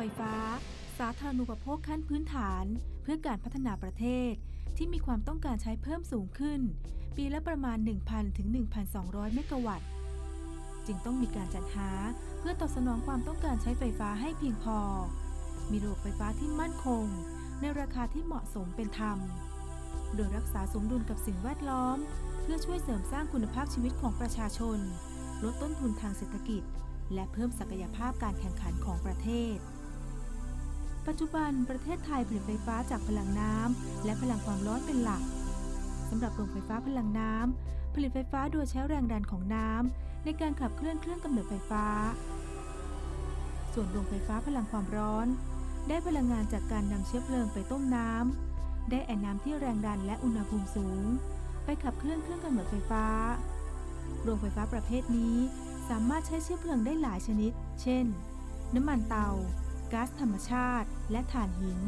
ไฟฟ้า สาธารณูปโภคขั้นพื้นฐาน เพื่อการพัฒนาประเทศ ที่มีความต้องการใช้เพิ่มสูงขึ้น ปีละประมาณ 1,000 ถึง 1,200 เมกะวัตต์ จึงต้องมีการจัดหาเพื่อตอบสนองความต้องการใช้ไฟฟ้าให้เพียงพอ มีระบบไฟฟ้าที่มั่นคง ในราคาที่เหมาะสมเป็นธรรม โดยรักษาสมดุลกับสิ่งแวดล้อม เพื่อช่วยเสริมสร้างคุณภาพชีวิตของประชาชน ลดต้นทุนทางเศรษฐกิจและเพิ่มศักยภาพการแข่งขันของประเทศ ปัจจุบันประเทศไทยผลิตไฟฟ้าจากพลังน้ำและพลังความร้อนเป็นหลักสำหรับโรงไฟฟ้าพลังน้ำผลิตไฟฟ้าโดยใช้แรงดันของน้ำในการขับเคลื่อนเครื่องกำเนิดไฟฟ้า ส่วนโรงไฟฟ้าพลังความร้อน ได้พลังงานจากการนำเชื้อเพลิงไปต้มน้ำได้ไอ้น้ำที่แรงดันและอุณหภูมิสูง ไปขับเคลื่อนเครื่องกำเนิดไฟฟ้า โรงไฟฟ้าประเภทนี้สามารถใช้เชื้อเพลิงได้หลายชนิด เช่น น้ำมันเตา ก๊าซธรรมชาติ และถ่านหิน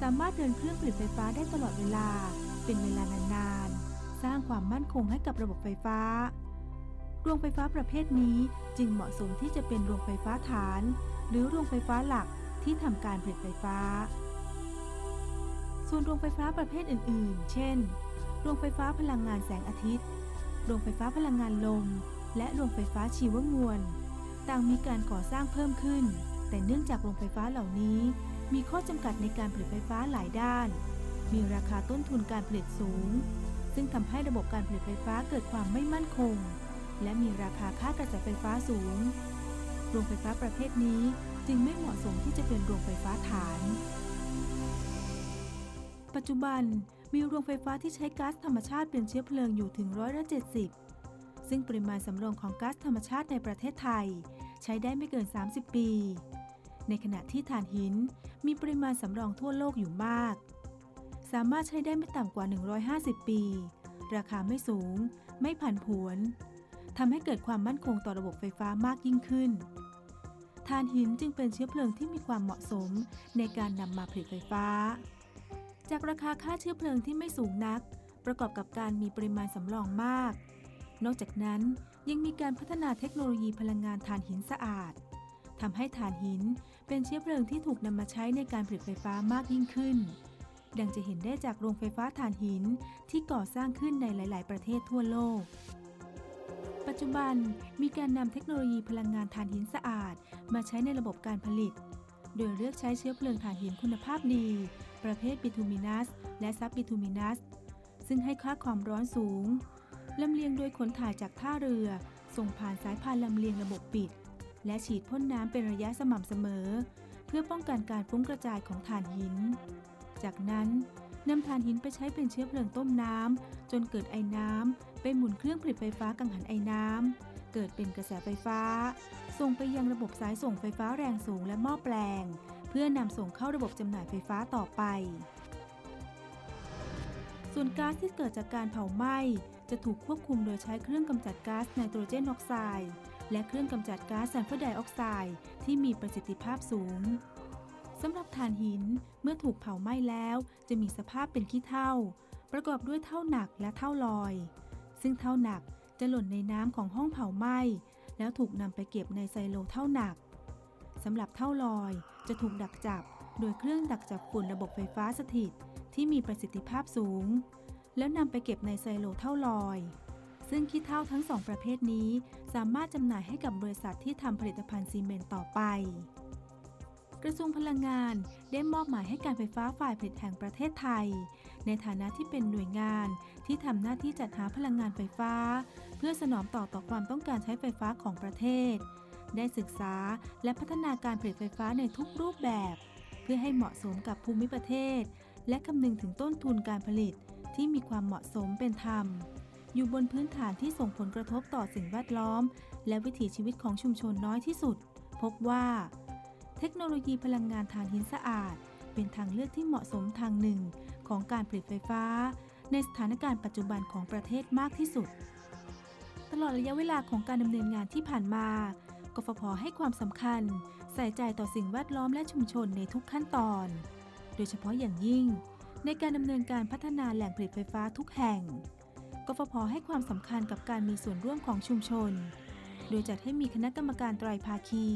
สามารถเดินเครื่องผลิตไฟฟ้าได้ตลอดเวลา เป็นเวลานานๆ สร้างความมั่นคงให้กับระบบไฟฟ้า โรงไฟฟ้าประเภทนี้จึงเหมาะสมที่จะเป็นโรงไฟฟ้าฐาน หรือโรงไฟฟ้าหลักที่ทำการผลิตไฟฟ้า ส่วนโรงไฟฟ้าประเภทอื่น ๆ เช่น โรงไฟฟ้าพลังงานแสงอาทิตย์ โรงไฟฟ้าพลังงานลม และโรงไฟฟ้าชีวมวล ต่างมีการก่อสร้างเพิ่มขึ้น แต่เนื่องจากโรงไฟฟ้าเหล่านี้ มีข้อจำกัดในการผลิตไฟฟ้าหลายด้าน มีราคาต้นทุนการผลิตสูง ซึ่งทำให้ระบบการผลิตไฟฟ้าเกิดความไม่มั่นคง และมีราคาค่ากระแสไฟฟ้าสูง โรงไฟฟ้าประเภทนี้จึงไม่เหมาะสมที่จะเป็นโรงไฟฟ้าฐาน ปัจจุบันมีโรงไฟฟ้าที่ใช้ก๊าซธรรมชาติเป็นเชื้อเพลิงอยู่ถึงร้อยละ70ซึ่งปริมาณสำรองของก๊าซธรรมชาติในประเทศไทย ใช้ได้ไม่เกิน 30 ปี ในขณะที่ถ่านหินมีปริมาณสำรองทั่วโลกอยู่มาก สามารถใช้ได้ไม่ต่ำกว่า 150 ปี ราคาไม่สูง ไม่ผันผวนทำให้เกิดความมั่นคงต่อระบบไฟฟ้ามากยิ่งขึ้นถ่านหินจึงเป็นเชื้อเพลิงที่มีความเหมาะสมในการนำมาผลิตไฟฟ้า จากราคาค่าเชื้อเพลิงที่ไม่สูงนัก ประกอบกับการมีปริมาณสำรองมาก นอกจากนั้นยังมีการพัฒนาเทคโนโลยีพลังงานถ่านหินสะอาดทำให้ถ่านหิน เป็นเชื้อเพลิงที่ถูกนำมาใช้ในการผลิตไฟฟ้ามากยิ่งขึ้น ดังจะเห็นได้จากโรงไฟฟ้าถ่านหินที่ก่อสร้างขึ้นในหลาย ๆ ประเทศทั่วโลก ปัจจุบันมีการนำเทคโนโลยีพลังงานถ่านหินสะอาด มาใช้ในระบบการผลิต โดยเลือกใช้เชื้อเพลิงถ่านหินคุณภาพดี ประเภทบิทูมินัสและซับบิทูมินัสซึ่งให้ค่าความร้อนสูงลำเลียงโดยขนถ่ายจากท่าเรือ ส่งผ่านสายพานลำเลียงระบบปิด และฉีดพ่นน้ำเป็นระยะสม่ำเสมอ เพื่อป้องกันการฟุ้งกระจายของถ่านหิน จากนั้นนำถ่านหินไปใช้เป็นเชื้อเพลิงต้มน้ำ จนเกิดไอ้น้ำไปหมุนเครื่องผลิตไฟฟ้ากังหันไอ้น้ำ เกิดเป็นกระแสไฟฟ้า ส่งไปยังระบบสายส่งไฟฟ้าแรงสูงและหม้อแปลง เพื่อนำส่งเข้าระบบจำหน่ายไฟฟ้าต่อไป ส่วนก๊าซที่เกิดจากการเผาไหม้จะถูกควบคุมโดยใช้เครื่องกำจัดก๊าซไนโตรเจนออกไซด์ และเครื่องกำจัดก๊าซซัลเฟอร์ไดออกไซด์ที่มีประสิทธิภาพสูงสำหรับถ่านหินเมื่อถูกเผาไหม้แล้ว จะมีสภาพเป็นขี้เถ้า ประกอบด้วยเท่าหนักและเท่าลอย ซึ่งเท่าหนักจะหล่นในน้ำของห้องเผาไหม้แล้วถูกนำไปเก็บในไซโลเท่าหนักสำหรับเท่าลอยจะถูกดักจับ โดยเครื่องดักจับฝุ่นระบบไฟฟ้าสถิตที่มีประสิทธิภาพสูง แล้วนำไปเก็บในไซโลเท่าลอย ซึ่งขี้เท่าทั้งสองประเภทนี้ สามารถจำหน่ายให้กับบริษัทที่ทำผลิตภัณฑ์ซีเมนต์ต่อไป กระทรวงพลังงานได้มอบหมายให้การไฟฟ้าฝ่ายผลิตแห่งประเทศไทย ในฐานะที่เป็นหน่วยงานที่ทำหน้าที่จัดหาพลังงานไฟฟ้า เพื่อสนองต่อต่อความต้องการใช้ไฟฟ้าของประเทศ ได้ศึกษาและพัฒนาการผลิตไฟฟ้าในทุกรูปแบบ เพื่อให้เหมาะสมกับภูมิประเทศ และคำนึงถึงต้นทุนการผลิตที่มีความเหมาะสมเป็นธรรม อยู่บนพื้นฐานที่ส่งผลกระทบต่อสิ่งแวดล้อม และวิถีชีวิตของชุมชนน้อยที่สุด พบว่า เทคโนโลยีพลังงานถ่านหินสะอาด เป็นทางเลือกที่เหมาะสมทางหนึ่ง ของการผลิตไฟฟ้า ในสถานการณ์ปัจจุบันของประเทศมากที่สุด ตลอดระยะเวลาของการดำเนินงานที่ผ่านมากฟผให้ความสำคัญ ใส่ใจต่อสิ่งแวดล้อมและชุมชนในทุกขั้นตอน โดยเฉพาะอย่างยิ่ง ในการดำเนินการพัฒนาแหล่งผลิตไฟฟ้าทุกแห่ง กฟผให้ความสำคัญกับการมีส่วนร่วมของชุมชน โดยจัดให้มีคณะกรรมการไตรภาคี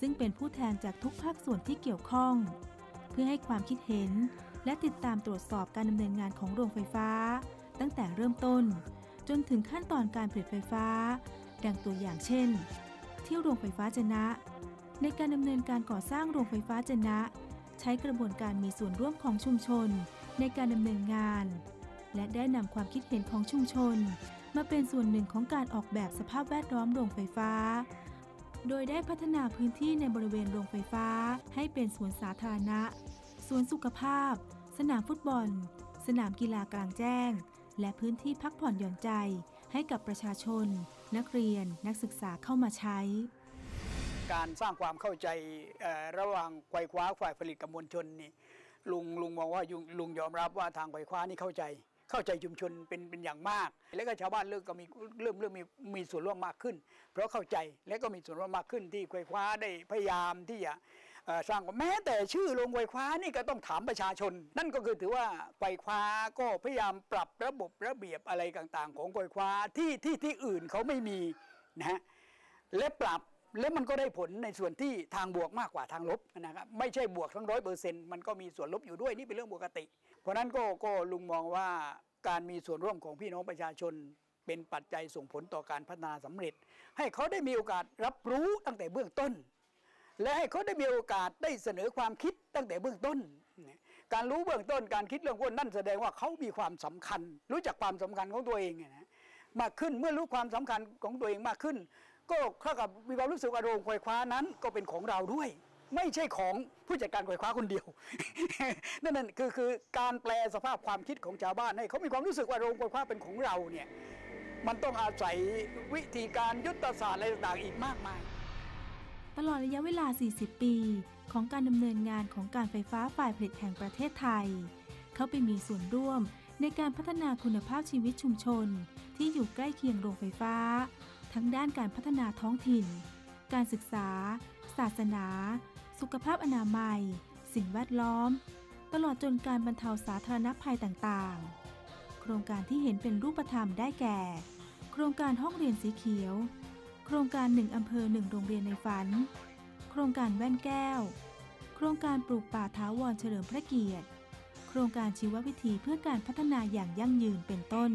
ซึ่งเป็นผู้แทนจากทุกภาคส่วนที่เกี่ยวข้อง เพื่อให้ความคิดเห็น และติดตามตรวจสอบการดำเนินงานของโรงไฟฟ้า ตั้งแต่เริ่มต้น จนถึงขั้นตอนการผลิตไฟฟ้า ดังตัวอย่างเช่น ที่โรงไฟฟ้าจนะ ในการดำเนินการก่อสร้างโรงไฟฟ้าจนะ ใช้กระบวนการมีส่วนร่วมของชุมชน ในการดำเนินงาน และได้นำความคิดเห็นของชุมชน มาเป็นส่วนหนึ่งของการออกแบบสภาพแวดล้อมโรงไฟฟ้า โดยได้พัฒนาพื้นที่ในบริเวณโรงไฟฟ้า ให้เป็นสวนสาธารณะ สวนสุขภาพ สนามฟุตบอล สนามกีฬากลางแจ้ง และพื้นที่พักผ่อนหย่อนใจ ให้กับประชาชน นักเรียน นักศึกษาเข้ามาใช้การสร้างความเข้าใจระหว่างไขว่คว้าฝ่ายผลิตกับมวลชนนี่ลุงลุงมองว่าลุงยอมรับว่าทางไขว่คว้านี่เข้าใจ เข้าใจชุมชนเป็นเป็นอย่างมาก แล้วก็ชาวบ้านเริ่มก็มีเริ่มเริ่มมีมีส่วนร่วมมากขึ้น เพราะเข้าใจและก็มีส่วนร่วมมากขึ้นที่ไขว่คว้าได้พยายามที่จะสร้างแม้แต่ชื่อโรงไขว่คว้านี่ก็ต้องถามประชาชน นั่นก็คือถือว่าไขว่คว้าก็พยายามปรับระบบระเบียบอะไรต่าง ๆ ของไขว่คว้าที่ที่ที่อื่นเขาไม่มีนะฮะและปรับ แล้วมันก็ได้ผลในส่วนที่ทางบวกมากกว่าทางลบนะครับไม่ใช่บวกทั้งร้อยเปอร์เซ็นต์มันก็มีส่วนลบอยู่ด้วยนี่เป็นเรื่องปกติ เพราะฉะนั้นก็ก็ลุงมองว่าการมีส่วนร่วมของพี่น้องประชาชน เป็นปัจจัยส่งผลต่อการพัฒนาสำเร็จ ให้เขาได้มีโอกาสรับรู้ตั้งแต่เบื้องต้น และให้เขาได้มีโอกาสได้เสนอความคิดตั้งแต่เบื้องต้น การรู้เบื้องต้นการคิดเรื่องพวกนั่นแสดงว่าเขามีความสำคัญ รู้จักความสำคัญของตัวเองนะมากขึ้นเมื่อรู้ความสำคัญของตัวเองมากขึ้น ก็เท่ากับมีความรู้สึกว่าโรงไฟฟ้านั้นก็เป็นของเราด้วย ไม่ใช่ของผู้จัดการไฟฟ้าคนเดียวนั่นนั่นคือคือการแปลสภาพความคิดของชาวบ้านให้เขามีความรู้สึกว่าโรงไฟฟ้าเป็นของเราเนี่ยมันต้องอาศัยวิธีการยุทธศาสตร์อะไรต่างๆอีกมากมาย ตลอดระยะเวลา 40 ปี ของการดำเนินงานของการไฟฟ้าฝ่ายผลิตแห่งประเทศไทย เขาไปมีส่วนร่วมในการพัฒนาคุณภาพชีวิตชุมชน ที่อยู่ใกล้เคียงโรงไฟฟ้า ทั้งด้านการพัฒนาท้องถิ่น การศึกษา ศาสนา สุขภาพอนามัย สิ่งแวดล้อม ตลอดจนการบรรเทาสาธารณภัยต่างๆ โครงการที่เห็นเป็นรูปธรรมได้แก่ โครงการห้องเรียนสีเขียว โครงการหนึ่งอำเภอหนึ่งโรงเรียนในฝัน โครงการแว่นแก้ว โครงการปลูกป่าท้าวรเฉลิมพระเกียรติ โครงการชีววิธีเพื่อการพัฒนาอย่างยั่งยืนเป็นต้น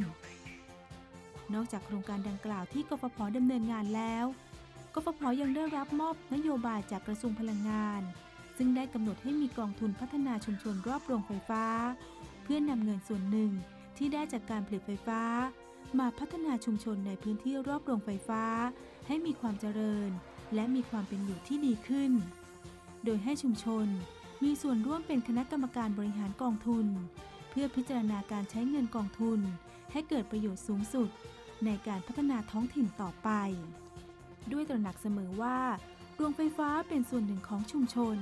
นอกจากโครงการดังกล่าวที่กฟผดำเนินงานแล้ว กฟผยังได้รับมอบนโยบายจากกระทรวงพลังงาน ซึ่งได้กำหนดให้มีกองทุนพัฒนาชุมชนรอบโรงไฟฟ้า เพื่อนำเงินส่วนหนึ่งที่ได้จากการผลิตไฟฟ้า มาพัฒนาชุมชนในพื้นที่รอบโรงไฟฟ้า ให้มีความเจริญ และมีความเป็นอยู่ที่ดีขึ้น โดยให้ชุมชนมีส่วนร่วมเป็นคณะกรรมการบริหารกองทุน เพื่อพิจารณาการใช้เงินกองทุน ให้เกิดประโยชน์สูงสุด ในการพัฒนาท้องถิ่นต่อไป ด้วยตระหนักเสมอว่าโรงไฟฟ้าเป็นส่วนหนึ่งของชุมชน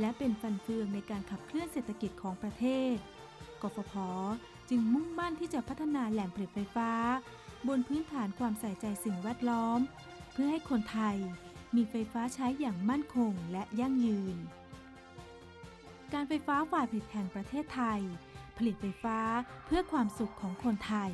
และเป็นฟันเฟืองในการขับเคลื่อนเศรษฐกิจของประเทศ กฟผ จึงมุ่งมั่นที่จะพัฒนาแหล่งผลิตไฟฟ้า บนพื้นฐานความใส่ใจสิ่งแวดล้อม เพื่อให้คนไทยมีไฟฟ้าใช้อย่างมั่นคงและยั่งยืน การไฟฟ้าฝ่ายผลิตแห่งประเทศไทย ผลิตไฟฟ้าเพื่อความสุขของคนไทย